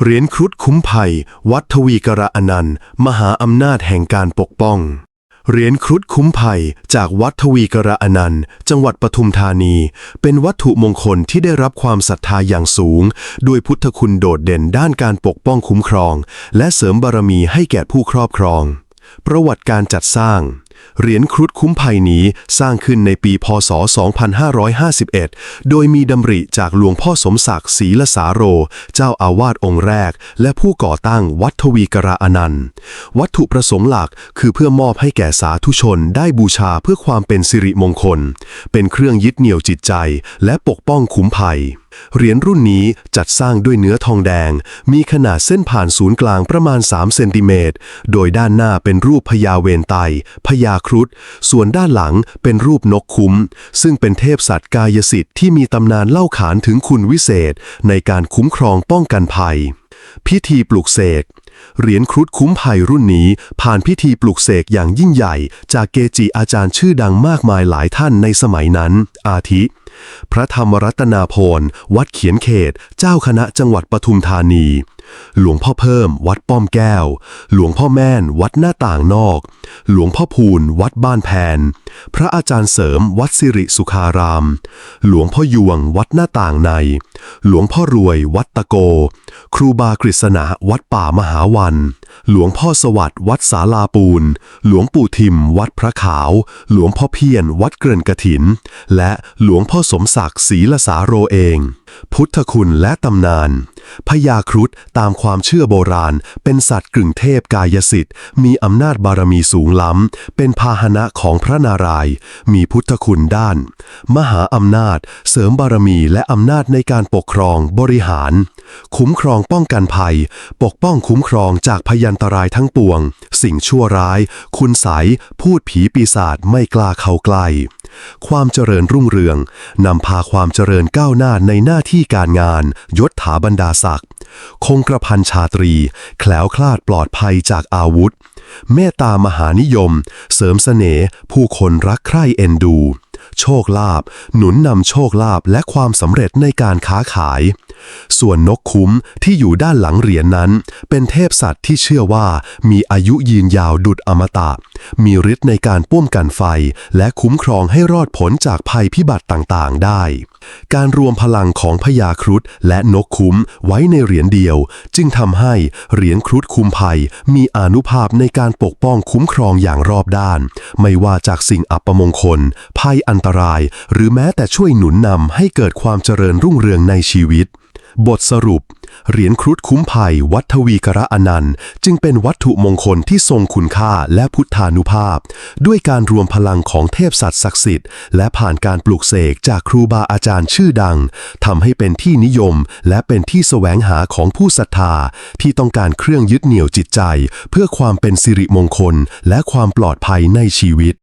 เหรียญครุฑคุ้มภัย วัดทวีกระอนันต์ มหาอำนาจแห่งการปกป้อง เหรียญครุฑคุ้มภัย จากวัดทวีกระอนันต์ จังหวัดปทุมธานี เป็นวัตถุมงคลที่ได้รับความศรัทธาอย่างสูง ด้วยพุทธคุณโดดเด่นด้านการปกป้องคุ้มครอง และเสริมบารมีให้แก่ผู้ครอบครอง ประวัติการจัดสร้าง เหรียญครุฑคุ้มภัยนี้สร้างขึ้นในปีพศ 2551 โดยมีดำริจากหลวงพ่อสมศักดิ์ศรีละสาโร เจ้าอาวาสองค์แรก และผู้ก่อตั้งวัดทวีกระอนันต์ วัตถุประสงค์หลักคือเพื่อมอบให้แก่สาธุชนได้บูชาเพื่อความเป็นสิริมงคล เป็นเครื่องยึดเหนี่ยวจิตใจ และปกป้องคุ้มภัยเหรียญรุ่นนี้จัดสร้างด้วยเนื้อทองแดง มีขนาดเส้นผ่านศูนย์กลางประมาณ 3 เซนติเมตร โดยด้านหน้าเป็นรูปพญาเวนไตพญาาครุฑส่วนด้านหลังเป็นรูปนกคุ้ม ซึ่งเป็นเทพสัตว์กายสิทธิ์ที่มีตำนานเล่าขานถึงคุณวิเศษ ในการคุ้มครองป้องกันภัย พิธีปลุกเสกเหรียญครุฑคุ้มภัยรุ่นนี้ผ่านพิธีปลุกเสกอย่างยิ่งใหญ่ จากเกจิอาจารย์ชื่อดังมากมายหลายท่านในสมัยนั้น อาทิ พระธรรมรัตนาพรวัดเขียนเขต เจ้าคณะจังหวัดปทุมธานี หลวงพ่อเพิ่ม วัดป้อมแก้ว หลวงพ่อแม่น วัดหน้าต่างนอก หลวงพ่อพูน วัดบ้านแพน พระอาจารย์เสริม วัดสิริสุขาราม หลวงพ่อยวง วัดหน้าต่างใน หลวงพ่อรวย วัดตะโก ครูบากฤษณะวัดป่ามหาวัน หลวงพ่อสวัสดิ์วัดสาลาปูน หลวงปู่ทิม วัดพระขาว หลวงพ่อเพียรวัดเกรินกระถิน และหลวงพ่อสมศักดิ์ศรีละสาโรเอง พุทธคุณและตำนานพญาครุฑตามความเชื่อโบราณ เป็นสัตว์กึ่งเทพกายสิทธิ์ มีอำนาจบารมีสูงล้ำ เป็นพาหนะของพระนารายณ์มีพุทธคุณด้าน มหาอำนาจ เสริมบารมีและอำนาจในการปกครองบริหาร คุ้มครองป้องกันภัย ปกป้องคุ้มครองจากพยันตรายทั้งปวง สิ่งชั่วร้าย คุณใสยพูดผีปีศาจไม่กล้าเข้าใกล้ความเจริญรุ่งเรืองนำพาความเจริญก้าวหน้าในหน้าที่การงานยศถาบรรดาศักดิ์คงกระพันชาตรี แคล้วคลาดปลอดภัยจากอาวุธ เมตตามหานิยม เสริมเสน่ห์ผู้คนรักใคร่เอ็นดู โชคลาภหนุนนำโชคลาภและความสำเร็จในการค้าขาย ส่วนนกคุ้มที่อยู่ด้านหลังเหรียญนนั้น เป็นเทพสัตว์ที่เชื่อว่ามีอายุยืนยาวดุดอมตะ มีฤทธิ์ในการป้องกันไฟ และคุ้มครองให้รอดพ้นจากภัยพิบัติต่างๆ ได้ การรวมพลังของพญาครุฑและนกคุ้มไว้ในเหรียญเดียว จึงทำให้เหรียญครุฑคุ้มภัย มีอนุภาพในการปกป้องคุ้มครองอย่างรอบด้าน ไม่ว่าจากสิ่งอัปมงคล ภัยอันตราย หรือแม้แต่ช่วยหนุนนำให้เกิดความเจริญรุ่งเรืองในชีวิต บทสรุป เหรียญครุฑคุ้มภัยวัดทวีกระอนันต์ จึงเป็นวัตถุมงคลที่ทรงคุณค่าและพุทธานุภาพ ด้วยการรวมพลังของเทพสัตว์ศักดิ์สิทธิ์ และผ่านการปลูกเสกจากครูบาอาจารย์ชื่อดังทำให้เป็นที่นิยม และเป็นที่แสวงหาของผู้ศรัทธา ที่ต้องการเครื่องยึดเหนี่ยวจิตใจ เพื่อความเป็นสิริมงคล และความปลอดภัยในชีวิต